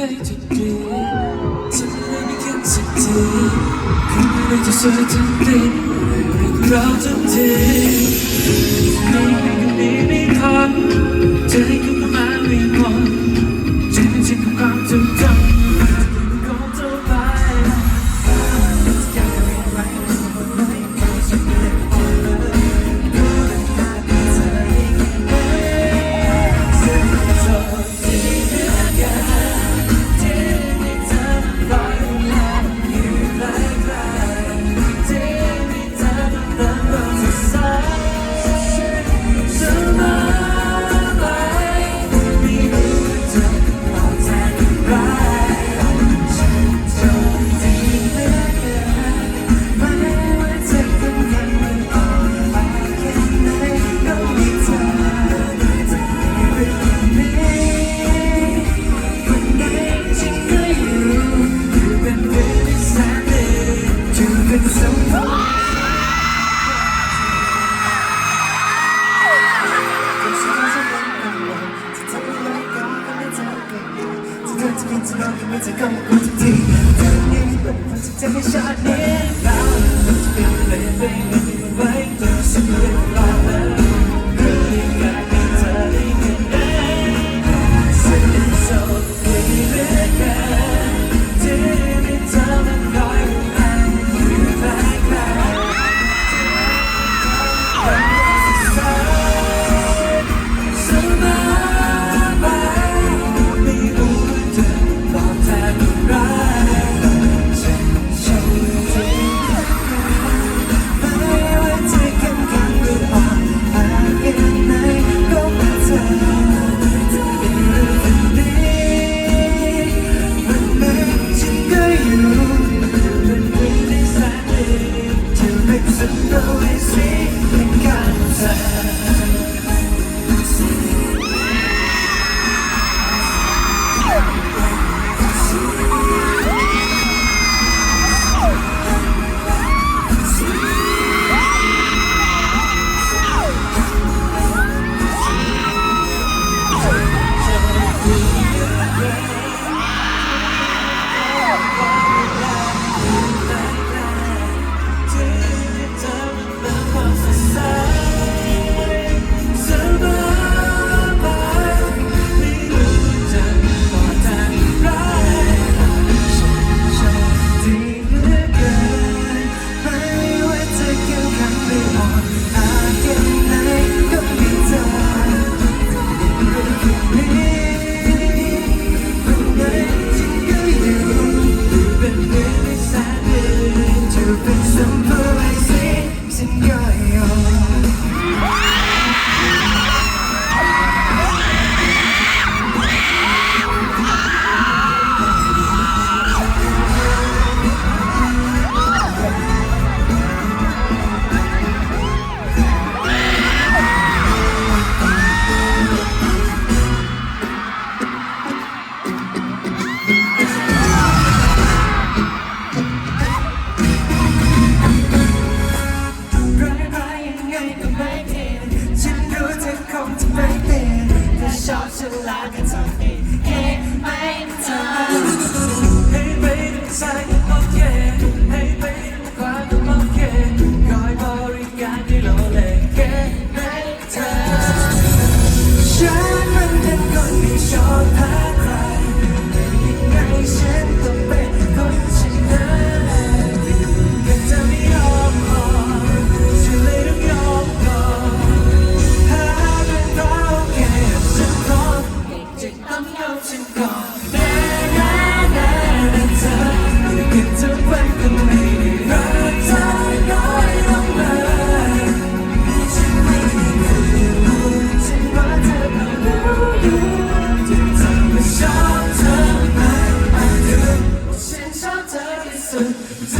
ได้ทุกทีฉันไม่มีคิดสักทีคุณไม่จะสวยทันทีรักเราทันทีนี่ก็นี้ไม่ทันใจก็ ไม่จะกังวลทุกทีเธอไม่ตกมันจะให้ชาตินี้ you. till I get some. Jackson.